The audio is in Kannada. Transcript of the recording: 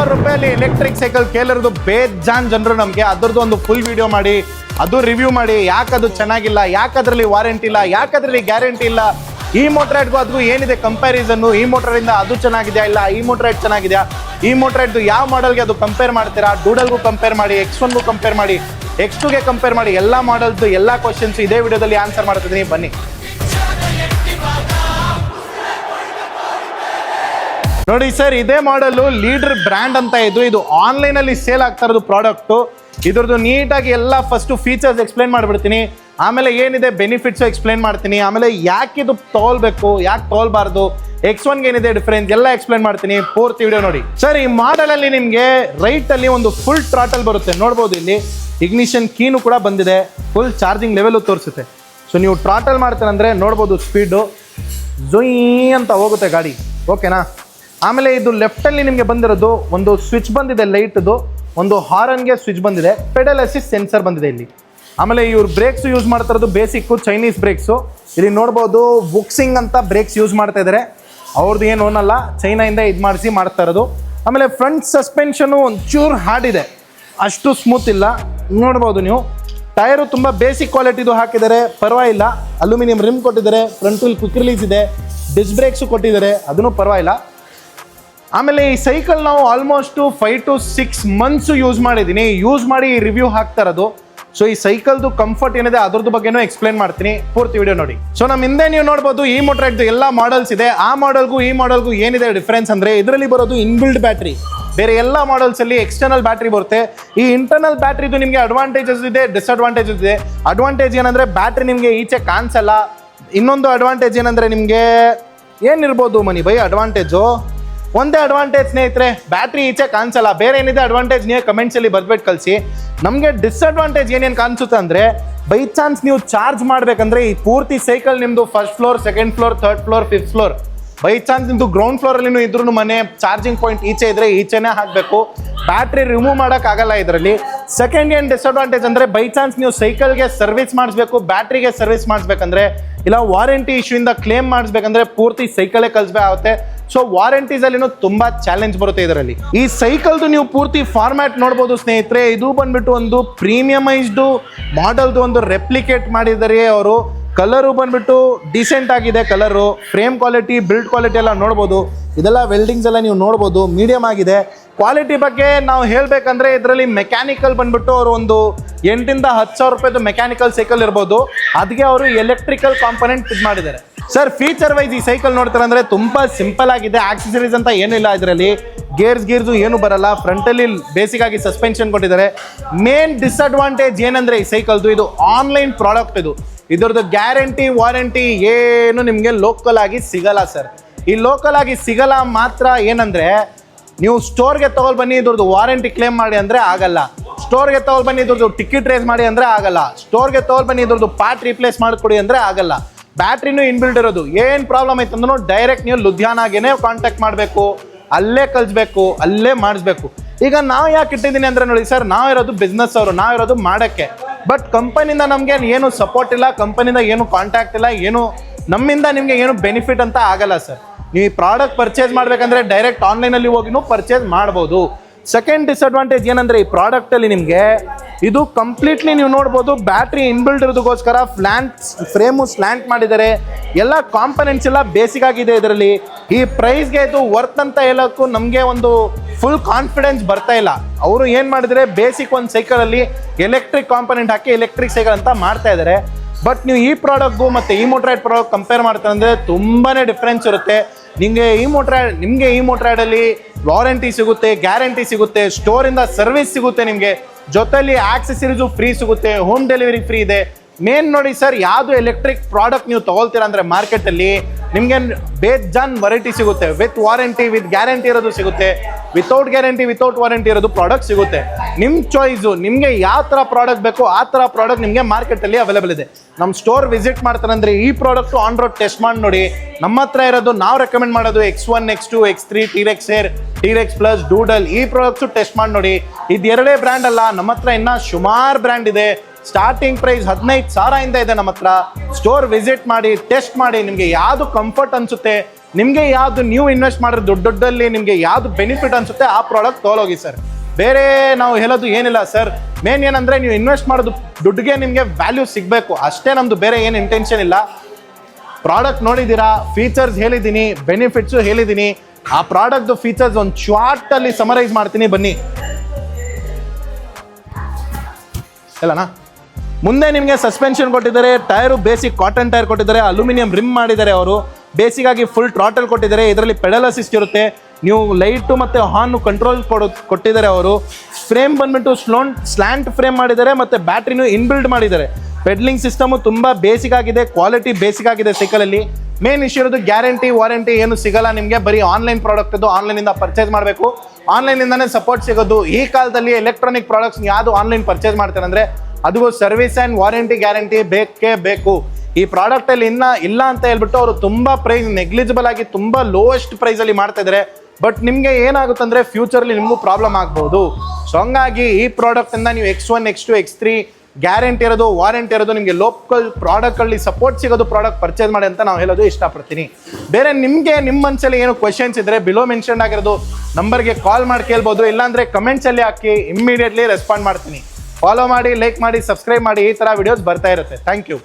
ಸಾವಿರ ರೂಪಾಯಲ್ಲಿ ಎಲೆಕ್ಟ್ರಿಕ್ ಸೈಕಲ್ ಕೇಳಿರೋದು ಬೇಜಾನ್ ಜನರು ನಮಗೆ. ಅದರದ್ದು ಒಂದು ಫುಲ್ ವಿಡಿಯೋ ಮಾಡಿ, ಅದು ರಿವ್ಯೂ ಮಾಡಿ ಯಾಕೆ ಅದು ಚೆನ್ನಾಗಿಲ್ಲ ಯಾಕೆ ಅದರಲ್ಲಿ ವಾರಂಟಿ ಇಲ್ಲ ಯಾಕೆ ಅದರಲ್ಲಿ ಗ್ಯಾರಂಟಿ ಇಲ್ಲ. ಈ ಮೋಟ್ರೈಡ್ಗೂ ಅದಕ್ಕೂ ಏನಿದೆ ಕಂಪ್ಯಾರಿಸನ್ನು ಈ ಮೋಟ್ರೈಡಿಂದ ಅದು ಚೆನ್ನಾಗಿದೆಯಾ ಇಲ್ಲ, ಈ ಮೋಟ್ರೈಡ್ ಚೆನ್ನಾಗಿದೆಯಾ? ಈ ಮೋಟ್ರೈಡ್ದು ಯಾವ ಮಾಡಲ್ಗೆ ಅದು ಕಂಪೇರ್ ಮಾಡ್ತೀರಾ? ಡೂಡಲ್ಗೂ ಕಂಪೇರ್ ಮಾಡಿ ಎಕ್ಸ್ ಒನ್ಗೂ ಕಂಪೇರ್ ಮಾಡಿ ಎಕ್ಸ್ ಟೂಗೆ ಕಂಪೇರ್ ಮಾಡಿ, ಎಲ್ಲ ಮಾಡಲ್ದು ಎಲ್ಲ ಕ್ವಶನ್ಸ್ ಇದೇ ವಿಡಿಯೋದಲ್ಲಿ ಆನ್ಸರ್ ಮಾಡ್ತಿದ್ದೀನಿ. ಬನ್ನಿ. ನೋಡಿ ಸರ್, ಇದೇ ಮಾಡಲು ಲೀಡರ್ ಬ್ರ್ಯಾಂಡ್ ಅಂತ ಇದು. ಇದು ಆನ್ಲೈನ್ ಅಲ್ಲಿ ಸೇಲ್ ಆಗ್ತಾ ಇರೋದು ಪ್ರಾಡಕ್ಟ್. ಇದ್ರದ್ದು ನೀಟಾಗಿ ಎಲ್ಲ ಫಸ್ಟ್ ಫೀಚರ್ಸ್ ಎಕ್ಸ್ಪ್ಲೈನ್ ಮಾಡ್ಬಿಡ್ತೀನಿ. ಆಮೇಲೆ ಏನಿದೆ, ಬೆನಿಫಿಟ್ಸ್ ಎಕ್ಸ್ಪ್ಲೈನ್ ಮಾಡ್ತೀನಿ. ಆಮೇಲೆ ಯಾಕೆ ಇದು ತೋಲ್ಬೇಕು ಯಾಕೆ ತೋಲ್ಬಾರ್ದು ಎಕ್ಸ್ ಒನ್ಗೆ ಏನಿದೆ ಡಿಫರೆನ್ಸ್ ಎಲ್ಲ ಎಕ್ಸ್ಪ್ಲೈನ್ ಮಾಡ್ತೀನಿ. ಪೂರ್ತಿ ವಿಡಿಯೋ ನೋಡಿ. ಸರ್, ಈ ಮಾಡೆಲ್ ಅಲ್ಲಿ ನಿಮಗೆ ಅಲ್ಲಿ ಒಂದು ಫುಲ್ ಟ್ರಾಟಲ್ ಬರುತ್ತೆ. ನೋಡ್ಬೋದು ಇಲ್ಲಿ. ಇಗ್ನಿಷನ್ ಕೀನು ಕೂಡ ಬಂದಿದೆ. ಫುಲ್ ಚಾರ್ಜಿಂಗ್ ಲೆವೆಲ್ ತೋರಿಸುತ್ತೆ. ಸೊ ನೀವು ಟ್ರಾಟಲ್ ಮಾಡ್ತೀರಂದ್ರೆ ನೋಡ್ಬೋದು ಸ್ಪೀಡು ಜೊಯ್ ಅಂತ ಹೋಗುತ್ತೆ ಗಾಡಿ. ಓಕೆನಾ ಆಮೇಲೆ ಇದು ಲೆಫ್ಟಲ್ಲಿ ನಿಮಗೆ ಬಂದಿರೋದು ಒಂದು ಸ್ವಿಚ್ ಬಂದಿದೆ ಲೈಟ್ದು ಒಂದು ಹಾರನ್ಗೆ ಸ್ವಿಚ್ ಬಂದಿದೆ. ಪೆಡಲ್ ಅಸಿಸ್ಟ್ ಸೆನ್ಸರ್ ಬಂದಿದೆ ಇಲ್ಲಿ. ಆಮೇಲೆ ಇವ್ರು ಬ್ರೇಕ್ಸ್ ಯೂಸ್ ಮಾಡ್ತಾ ಇರೋದು ಬೇಸಿಕ್ಕು ಚೈನೀಸ್ ಬ್ರೇಕ್ಸು ಇಲ್ಲಿ ನೋಡ್ಬೋದು ಬುಕ್ಸಿಂಗ್ ಅಂತ ಬ್ರೇಕ್ಸ್ ಯೂಸ್ ಮಾಡ್ತಾ ಇದಾರೆ. ಅವ್ರದ್ದು ಏನು ಅನ್ನಲ್ಲ ಚೈನಾಯಿಂದ ಇದು ಮಾಡಿಸಿ ಮಾಡ್ತಾ ಇರೋದು. ಆಮೇಲೆ ಫ್ರಂಟ್ ಸಸ್ಪೆನ್ಷನು ಒಂಚೂರು ಹಾರ್ಡ್ ಇದೆ. ಅಷ್ಟು ಸ್ಮೂತ್ ಇಲ್ಲ. ನೋಡ್ಬೋದು ನೀವು. ಟೈರು ತುಂಬ ಬೇಸಿಕ್ ಕ್ವಾಲಿಟಿದು ಹಾಕಿದ್ದಾರೆ. ಪರವಾಗಿಲ್ಲ. ಅಲ್ಯೂಮಿನಿಯಂ ರಿಮ್ ಕೊಟ್ಟಿದ್ದಾರೆ. ಫ್ರಂಟ್ ವೀಲ್ ಕ್ವಿಕ್ ರಿಲೀಸ್ ಇದೆ. ಡಿಸ್ ಬ್ರೇಕ್ಸು ಕೊಟ್ಟಿದ್ದಾರೆ. ಅದನ್ನು ಪರವಾಗಿಲ್ಲ. ಆಮೇಲೆ ಈ ಸೈಕಲ್ ನಾವು almost five to six months use ಮಾಡಿದ್ದೀನಿ ಯೂಸ್ ಮಾಡಿ ರಿವ್ಯೂ ಹಾಕ್ತಾ ಇರೋದು. ಸೊ ಈ ಸೈಕಲ್ದು ಕಂಫರ್ಟ್ ಏನಿದೆ ಅದ್ರದ್ದು ಬಗ್ಗೆನೂ ಎಕ್ಸ್ಪ್ಲೇನ್ ಮಾಡ್ತೀನಿ. ಪೂರ್ತಿ ವಿಡಿಯೋ ನೋಡಿ. ಸೊ ನಮ್ಮ ಹಿಂದೆ ನೀವು ನೋಡ್ಬೋದು ಈ ಮೋಟ್ರೈಡ್ದು ಎಲ್ಲ ಮಾಡಲ್ಸ್ ಇದೆ. ಆ ಮಾಡೆಲ್ಗೂ ಈ ಮಾಡೆಲ್ಗೂ ಏನಿದೆ ಡಿಫ್ರೆನ್ಸ್ ಅಂದ್ರೆ ಇದರಲ್ಲಿ ಬರೋದು ಇನ್ಬಿಲ್ಡ್ ಬ್ಯಾಟ್ರಿ ಬೇರೆ ಎಲ್ಲ ಮಾಡಲ್ಸ್ ಅಲ್ಲಿ ಎಕ್ಸ್ಟರ್ನಲ್ ಬ್ಯಾಟ್ರಿ ಬರುತ್ತೆ. ಈ ಇಂಟರ್ನಲ್ ಬ್ಯಾಟ್ರಿದು ನಿಮಗೆ ಅಡ್ವಾಂಟೇಜಸ್ ಇದೆ ಡಿಸ್ಅಡ್ವಾಂಟೇಜಸ್ ಇದೆ. ಅಡ್ವಾಂಟೇಜ್ ಏನಂದ್ರೆ ಬ್ಯಾಟ್ರಿ ನಿಮಗೆ ಈಚೆ ಕಾಣಿಸಲ್ಲ. ಇನ್ನೊಂದು ಅಡ್ವಾಂಟೇಜ್ ಏನಂದ್ರೆ ನಿಮಗೆ ಏನಿರ್ಬೋದು ಮನಿ ಬೈ ಅಡ್ವಾಂಟೇಜು ಒಂದೇ ಅಡ್ವಾಂಟೇಜ್ ಸ್ನೇಹಿತರೆ ಬ್ಯಾಟ್ರಿ ಈಚೆ ಕಾಣಿಸಲ್ಲ. ಬೇರೆ ಏನಿದೆ ಅಡ್ವಾಂಟೇಜ್ ನೀವು ಕಮೆಂಟ್ಸ್ ಅಲ್ಲಿ ಬರ್ಬಿಟ್ಟು ಕಳಿಸಿ. ನಮಗೆ ಡಿಸ್ಅಡ್ವಾಂಟೇಜ್ ಏನೇನು ಕಾಣಿಸುತ್ತೆ ಅಂದ್ರೆ ಬೈ ಚಾನ್ಸ್ ನೀವು ಚಾರ್ಜ್ ಮಾಡಬೇಕಂದ್ರೆ ಈ ಪೂರ್ತಿ ಸೈಕಲ್ ನಿಮ್ಮದು first floor second floor third floor fifth floor by chance ನಿಮ್ಮದು ಗ್ರೌಂಡ್ ಫ್ಲೋರ್ ಅಲ್ಲಿ ಇದ್ರೂ ಮನೆ ಚಾರ್ಜಿಂಗ್ ಪಾಯಿಂಟ್ ಈಚೆ ಇದ್ರೆ ಈಚೆನೇ ಹಾಕಬೇಕು. ಬ್ಯಾಟ್ರಿ ರಿಮೂವ್ ಮಾಡಕ್ ಆಗಲ್ಲ ಇದರಲ್ಲಿ. ಸೆಕೆಂಡ್ ಏನ್ ಡಿಸ್ಅಡ್ವಾಂಟೇಜ್ ಅಂದ್ರೆ ಬೈ ಚಾನ್ಸ್ ನೀವು ಸೈಕಲ್ಗೆ ಸರ್ವಿಸ್ ಮಾಡಿಸ್ಬೇಕು ಬ್ಯಾಟ್ರಿಗೆ ಸರ್ವಿಸ್ ಮಾಡಿಸ್ಬೇಕಂದ್ರೆ, ಇಲ್ಲ ವಾರಂಟಿ ಇಶ್ಯೂ ಇಂದ ಕ್ಲೇಮ್ ಮಾಡಿಸ್ಬೇಕಂದ್ರೆ ಪೂರ್ತಿ ಸೈಕಲೇ ಕಲಿಸ್ಬೇಕಾಗುತ್ತೆ ಸೊ ವಾರಂಟೀಸ್ ಅಲ್ಲಿ ತುಂಬಾ ಚಾಲೆಂಜ್ ಬರುತ್ತೆ ಇದರಲ್ಲಿ. ಈ ಸೈಕಲ್ದು ನೀವು ಪೂರ್ತಿ ಫಾರ್ಮ್ಯಾಟ್ ನೋಡ್ಬೋದು ಸ್ನೇಹಿತರೆ. ಇದು ಬಂದ್ಬಿಟ್ಟು ಒಂದು ಪ್ರೀಮಿಯಮೈಸ್ಡ್ ಮಾಡೆಲ್ದು ಒಂದು ರೆಪ್ಲಿಕೇಟ್ ಮಾಡಿದ್ದಾರೆ ಅವರು. ಕಲರು ಬಂದ್ಬಿಟ್ಟು ಡಿಸೆಂಟ್ ಆಗಿದೆ colour frame quality build quality ಎಲ್ಲ ನೋಡ್ಬೋದು. ಇದೆಲ್ಲ ವೆಲ್ಡಿಂಗ್ಸ್ ಎಲ್ಲ ನೀವು ನೋಡ್ಬೋದು. ಮೀಡಿಯಂ ಆಗಿದೆ. ಕ್ವಾಲಿಟಿ ಬಗ್ಗೆ ನಾವು ಹೇಳಬೇಕಂದ್ರೆ ಇದರಲ್ಲಿ ಮೆಕ್ಯಾನಿಕಲ್ ಬಂದ್ಬಿಟ್ಟು ಅವರು ಒಂದು ಎಂಟಿಂದ ಹತ್ತು ಸಾವಿರ ರೂಪಾಯಿದು ಮೆಕ್ಯಾನಿಕಲ್ ಸೈಕಲ್ ಇರ್ಬೋದು. ಅದಕ್ಕೆ ಅವರು ಎಲೆಕ್ಟ್ರಿಕಲ್ ಕಾಂಪೊನೆಂಟ್ ಇದು ಮಾಡಿದ್ದಾರೆ. ಸರ್ ಫೀಚರ್ ವೈಸ್ ಈ ಸೈಕಲ್ ನೋಡ್ತಾರೆ ಅಂದ್ರೆ ತುಂಬಾ ಸಿಂಪಲ್ ಆಗಿದೆ. ಆಕ್ಸೆಸರೀಸ್ ಅಂತ ಏನಿಲ್ಲ ಇದರಲ್ಲಿ. ಗೇರ್ಸ್ ಗೀರ್ಸು ಏನು ಬರಲ್ಲ. ಫ್ರಂಟಲ್ಲಿ ಬೇಸಿಕ್ ಆಗಿ ಸಸ್ಪೆನ್ಷನ್ ಕೊಟ್ಟಿದ್ದಾರೆ. ಮೇನ್ ಡಿಸ್ಅಡ್ವಾಂಟೇಜ್ ಏನಂದ್ರೆ ಈ ಸೈಕಲ್ದು ಇದು ಆನ್ಲೈನ್ ಪ್ರಾಡಕ್ಟ್ ಇದು. ಇದರದ್ದು ಗ್ಯಾರಂಟಿ ವಾರಂಟಿ ಏನು ನಿಮಗೆ ಲೋಕಲ್ ಆಗಿ ಸಿಗಲ್ಲ ಸರ್ ಈ ಲೋಕಲ್ ಆಗಿ ಸಿಗಲ್ಲ ಮಾತ್ರ ಏನಂದ್ರೆ, ನೀವು ಸ್ಟೋರ್ಗೆ ತಗೊಳ್ ಬನ್ನಿ, ಇದ್ರದ್ದು ವಾರಂಟಿ ಕ್ಲೇಮ್ ಮಾಡಿ ಅಂದ್ರೆ ಆಗಲ್ಲ. ಸ್ಟೋರ್ಗೆ ತಗೊಳ್ ಬನ್ನಿ, ಇದ್ರದ್ದು ಟಿಕೆಟ್ ರೇಸ್ ಮಾಡಿ ಅಂದ್ರೆ ಆಗಲ್ಲ. ಸ್ಟೋರ್ಗೆ ತಗೊಳ್ ಬನ್ನಿ, ಇದ್ರದ್ದು ಪಾರ್ಟ್ ರೀಪ್ಲೇಸ್ ಮಾಡಿಕೊಡಿ ಅಂದ್ರೆ ಆಗಲ್ಲ. ಬ್ಯಾಟ್ರಿನೂ ಇನ್ಬಿಲ್ಡ್ ಇರೋದು. ಏನು ಪ್ರಾಬ್ಲಮ್ ಐತೆ ಅಂದ್ರೂ ಡೈರೆಕ್ಟ್ ನೀವು ಲುಧಿಯಾನಾಗೇನೆ ಕಾಂಟ್ಯಾಕ್ಟ್ ಮಾಡಬೇಕು. ಅಲ್ಲೇ ಕಲಿಸ್ಬೇಕು ಅಲ್ಲೇ ಮಾಡಿಸ್ಬೇಕು. ಈಗ ನಾವು ಯಾಕೆ ಇಟ್ಟಿದ್ದೀನಿ ಅಂದ್ರೆ ನೋಡಿ ಸರ್ ನಾವಿರೋದು ಬಿಸ್ನೆಸ್ ಅವರು ನಾವಿರೋದು ಮಾಡೋಕ್ಕೆ. ಬಟ್ ಕಂಪನಿಯಿಂದ ನಮಗೆ ಏನು ಸಪೋರ್ಟ್ ಇಲ್ಲ ಕಂಪನಿಯಿಂದ ಏನು ಕಾಂಟ್ಯಾಕ್ಟ್ ಇಲ್ಲ, ಏನು ನಮ್ಮಿಂದ ನಿಮಗೆ ಏನು ಬೆನಿಫಿಟ್ ಅಂತ ಆಗಲ್ಲ ಸರ್. ನೀವು ಈ ಪ್ರಾಡಕ್ಟ್ ಪರ್ಚೇಸ್ ಮಾಡಬೇಕಂದ್ರೆ ಡೈರೆಕ್ಟ್ ಆನ್ಲೈನಲ್ಲಿ ಹೋಗಿನೂ ಪರ್ಚೇಸ್ ಮಾಡ್ಬೋದು. ಸೆಕೆಂಡ್ ಡಿಸ್ಅಡ್ವಾಂಟೇಜ್ ಏನಂದರೆ ಈ ಪ್ರಾಡಕ್ಟಲ್ಲಿ ನಿಮಗೆ ಇದು ಕಂಪ್ಲೀಟ್ಲಿ ನೀವು ನೋಡ್ಬೋದು ಬ್ಯಾಟ್ರಿ ಇನ್ಬಿಲ್ಡ್ ಇರೋದಕ್ಕೋಸ್ಕರ ಫ್ಲ್ಯಾಂಟ್ ಫ್ರೇಮು ಸ್ಲ್ಯಾಂಟ್ ಮಾಡಿದ್ದಾರೆ. ಎಲ್ಲ ಕಾಂಪನೆಂಟ್ಸ್ ಎಲ್ಲ ಬೇಸಿಕ್ ಆಗಿದೆ ಇದರಲ್ಲಿ. ಈ ಪ್ರೈಸ್ಗೆ ಇದು ವರ್ತ್ ಅಂತ ಹೇಳೋಕ್ಕೂ ನಮಗೆ ಒಂದು ಫುಲ್ ಕಾನ್ಫಿಡೆನ್ಸ್ ಬರ್ತಾ ಇಲ್ಲ. ಅವರು ಏನು ಮಾಡಿದರೆ ಬೇಸಿಕ್ ಒಂದು ಸೈಕಲಲ್ಲಿ ಎಲೆಕ್ಟ್ರಿಕ್ ಕಾಂಪನೆಂಟ್ ಹಾಕಿ ಎಲೆಕ್ಟ್ರಿಕ್ ಸೈಕಲ್ ಅಂತ ಮಾಡ್ತಾ ಇದ್ದಾರೆ. ಬಟ್ ನೀವು ಈ ಪ್ರಾಡಕ್ಟ್ಗೂ ಮತ್ತು ಈ ಮೋಟ್ರೈಡ್ ಪ್ರಾಡಕ್ಟ್ ಕಂಪೇರ್ ಮಾಡ್ತಾರೆ ಅಂದರೆ ತುಂಬಾ ಡಿಫ್ರೆನ್ಸ್ ಇರುತ್ತೆ. ನಿಮಗೆ ಈ ಮೋಟ್ರೈಡ್ ನಿಮಗೆ ಈ ಮೋಟ್ರೈಡಲ್ಲಿ ವಾರಂಟಿ ಸಿಗುತ್ತೆ ಗ್ಯಾರಂಟಿ ಸಿಗುತ್ತೆ ಸ್ಟೋರಿಂದ ಸರ್ವಿಸ್ ಸಿಗುತ್ತೆ ನಿಮಗೆ. ಜೊತೆಲಿ ಆಕ್ಸೆಸರೀಸು ಫ್ರೀ ಸಿಗುತ್ತೆ ಹೋಮ್ ಡೆಲಿವರಿ ಫ್ರೀ ಇದೆ. ಮೇನ್ ನೋಡಿ ಸರ್ ಯಾವುದು ಎಲೆಕ್ಟ್ರಿಕ್ ಪ್ರಾಡಕ್ಟ್ ನೀವು ತಗೊಳ್ತೀರಾ ಅಂದರೆ ಮಾರ್ಕೆಟಲ್ಲಿ ನಿಮಗೆ ಬೇಜಾನ್ ವೆರೈಟಿ ಸಿಗುತ್ತೆ. ವಿತ್ ವಾರಂಟಿ ವಿತ್ ಗ್ಯಾರಂಟಿ ಇರೋದು ಸಿಗುತ್ತೆ. ವಿತೌಟ್ ಗ್ಯಾರಂಟಿ ವಿತೌಟ್ ವಾರಂಟಿ ಇರೋದು ಪ್ರಾಡಕ್ಟ್ ಸಿಗುತ್ತೆ. ನಿಮ್ಮ ಚಾಯ್ಸು ನಿಮಗೆ ಯಾವ ಥರ ಪ್ರಾಡಕ್ಟ್ ಬೇಕೋ ಆ ಥರ ಪ್ರಾಡಕ್ಟ್ ನಿಮಗೆ ಮಾರ್ಕೆಟಲ್ಲಿ ಅವೈಲೇಬಲ್ ಇದೆ. ನಮ್ಮ ಸ್ಟೋರ್ ವಿಸಿಟ್ ಮಾಡ್ತಾರಂದ್ರೆ ಈ ಪ್ರಾಡಕ್ಟು ಆನ್ ರೋಡ್ ಟೆಸ್ಟ್ ಮಾಡಿ ನೋಡಿ. ನಮ್ಮ ಹತ್ರ ಇರೋದು ನಾವು ರೆಕಮೆಂಡ್ ಮಾಡೋದು X one X two X three TRex Air TRex Plus Doodle ಈ ಪ್ರಾಡಕ್ಟ್ಸು ಟೆಸ್ಟ್ ಮಾಡಿ ನೋಡಿ. ಇದು ಎರಡೇ ಬ್ರ್ಯಾಂಡ್ ಅಲ್ಲ, ನಮ್ಮ ಹತ್ರ ಇನ್ನ ಸುಮಾರು ಬ್ರ್ಯಾಂಡ್ ಇದೆ. ಸ್ಟಾರ್ಟಿಂಗ್ ಪ್ರೈಸ್ ಹದಿನೈದು ಸಾವಿರದಿಂದ ಇದೆ ನಮ್ಮ ಹತ್ರ. ಸ್ಟೋರ್ ವಿಸಿಟ್ ಮಾಡಿ ಟೆಸ್ಟ್ ಮಾಡಿ, ನಿಮಗೆ ಯಾವುದು ಕಂಫರ್ಟ್ ಅನ್ಸುತ್ತೆ, ನಿಮಗೆ ಯಾವುದು ನೀವು ಇನ್ವೆಸ್ಟ್ ಮಾಡಿರೋ ದೊಡ್ಡ ದೊಡ್ಡಲ್ಲಿ ನಿಮಗೆ ಯಾವುದು ಬೆನಿಫಿಟ್ ಅನಿಸುತ್ತೆ, ಆ ಪ್ರಾಡಕ್ಟ್ ತೊಗೊಳೋಗಿ ಸರ್ ಬೇರೆ ನಾವು ಹೇಳೋದು ಏನಿಲ್ಲ ಸರ್ ಮೇನ್ ಏನಂದ್ರೆ ನೀವು ಇನ್ವೆಸ್ಟ್ ಮಾಡೋದು ದುಡ್ಡಿಗೆ ನಿಮಗೆ ವ್ಯಾಲ್ಯೂ ಸಿಗಬೇಕು. ಅಷ್ಟೇ ನಮ್ಮದು ಬೇರೆ ಏನು ಇಂಟೆನ್ಷನ್ ಇಲ್ಲ. ಪ್ರಾಡಕ್ಟ್ ನೋಡಿದ್ದೀರಾ ಫೀಚರ್ಸ್ ಹೇಳಿದ್ದೀನಿ ಬೆನಿಫಿಟ್ಸು ಹೇಳಿದ್ದೀನಿ. ಆ ಪ್ರಾಡಕ್ಟ್ದು ಫೀಚರ್ಸ್ ಒಂದು ಶಾರ್ಟಲ್ಲಿ ಸಮರೈಸ್ ಮಾಡ್ತೀನಿ, ಬನ್ನಿ. ಎಲ್ಲನಾ ಮುಂದೆ ನಿಮಗೆ ಸಸ್ಪೆನ್ಷನ್ ಕೊಟ್ಟಿದ್ದಾರೆ ಟೈರು ಬೇಸಿಕ್ ಕಾಟನ್ ಟೈರ್ ಕೊಟ್ಟಿದ್ದಾರೆ ಅಲ್ಯೂಮಿನಿಯಂ ರಿಮ್ ಮಾಡಿದ್ದಾರೆ ಅವರು. ಬೇಸಿಕ್ ಆಗಿ ಫುಲ್ ಟ್ರಾಟಲ್ ಕೊಟ್ಟಿದ್ದಾರೆ, ಇದರಲ್ಲಿ ಪೆಡಲ್ ಅಸಿಸ್ಟ್ ಇರುತ್ತೆ. ನೀವು ಲೈಟು ಮತ್ತು ಹಾರ್ನ್ ಕಂಟ್ರೋಲ್ ಕೊಡೋ, ಕೊಟ್ಟಿದ್ದಾರೆ ಅವರು. ಫ್ರೇಮ್ ಬಂದ್ಬಿಟ್ಟು ಸ್ಲೋನ್ ಸ್ಲ್ಯಾಂಟ್ ಫ್ರೇಮ್ ಮಾಡಿದ್ದಾರೆ ಮತ್ತು ಬ್ಯಾಟ್ರಿನೂ ಇನ್ಬಿಲ್ಡ್ ಮಾಡಿದ್ದಾರೆ. ಪೆಡ್ಲಿಂಗ್ ಸಿಸ್ಟಮು ತುಂಬ ಬೇಸಿಕ್ ಆಗಿದೆ ಕ್ವಾಲಿಟಿ ಬೇಸಿಕ್ ಆಗಿದೆ ಸೈಕಲಲ್ಲಿ ಮೇನ್ ಇಶ್ಯೂ ಇರೋದು ಗ್ಯಾರಂಟಿ ವಾರಂಟಿ ಏನು ಸಿಗಲ್ಲ ನಿಮಗೆ, ಬರೀ ಆನ್ಲೈನ್ ಪ್ರಾಡಕ್ಟ್ ಇದು ಆನ್ಲೈನಿಂದ ಪರ್ಚೇಸ್ ಮಾಡಬೇಕು ಆನ್ಲೈನಿಂದನೇ ಸಪೋರ್ಟ್ ಸಿಗೋದು. ಈ ಕಾಲದಲ್ಲಿ ಎಲೆಕ್ಟ್ರಾನಿಕ್ ಪ್ರಾಡಕ್ಟ್ಸ್ ಯಾವುದು ಆನ್ಲೈನ್ ಪರ್ಚೇಸ್ ಮಾಡ್ತಾರೆ ಅಂದರೆ ಅದು ಸರ್ವಿಸ್ ಆ್ಯಂಡ್ ವಾರಂಟಿ ಗ್ಯಾರಂಟಿ ಬೇಕೇ ಬೇಕು. ಈ ಪ್ರಾಡಕ್ಟ್ ಅಲ್ಲಿ ಇನ್ನ ಇಲ್ಲ ಅಂತ ಹೇಳ್ಬಿಟ್ಟು ಅವರು ತುಂಬಾ ಪ್ರೈಸ್ ನೆಗ್ಲಿಜಿಬಲ್ ಆಗಿ ತುಂಬಾ ಲೋಯೆಸ್ಟ್ ಪ್ರೈಸ್ ಅಲ್ಲಿ ಮಾಡ್ತಾ ಇದ್ದಾರೆ ಬಟ್ ನಿಮಗೆ ಅಂದ್ರೆ ಅಲ್ಲಿ ನಿಮಗೂ ಪ್ರಾಬ್ಲಮ್ ಆಗ್ಬೋದು. ಸೊ ಹಂಗಾಗಿ ಈ ಪ್ರಾಡಕ್ಟ್ ಇಂದ ನೀವು X one X two X three guarantee ಇರೋದು ವಾರಂಟಿ ಇರೋದು ನಿಮಗೆ ಲೋಕಲ್ ಪ್ರಾಡಕ್ಟ್ ಅಲ್ಲಿ ಸಪೋರ್ಟ್ ಸಿಗೋದು ಪ್ರಾಡಕ್ಟ್ ಪರ್ಚೇಸ್ ಮಾಡಿ ಅಂತ ನಾವು ಹೇಳೋದು ಇಷ್ಟಪಡ್ತೀನಿ. ಬೇರೆ ನಿಮಗೆ ನಿಮ್ಮ ಮನಸ್ಸಲ್ಲಿ ಏನು ಕ್ವಶನ್ಸ್ ಇದ್ರೆ ಬಿಲೋ ಮೆನ್ಷನ್ ಆಗಿರೋದು ನಂಬರ್ಗೆ ಕಾಲ್ ಮಾಡಿ ಕೇಳ್ಬೋದು. ಇಲ್ಲಾಂದ್ರೆ ಕಮೆಂಟ್ಸಲ್ಲಿ ಹಾಕಿ ಇಮ್ಮಿಡಿಯೇಟ್ಲಿ ರೆಸ್ಪಾಂಡ್ ಮಾಡ್ತೀನಿ. ಫಾಲೋ ಮಾಡಿ ಲೈಕ್ ಮಾಡಿ ಸಬ್ಸ್ಕ್ರೈಬ್ ಮಾಡಿ ಈ ತರ ವಿಡಿಯೋಸ್ ಬರ್ತಾ ಇರುತ್ತೆ. Thank you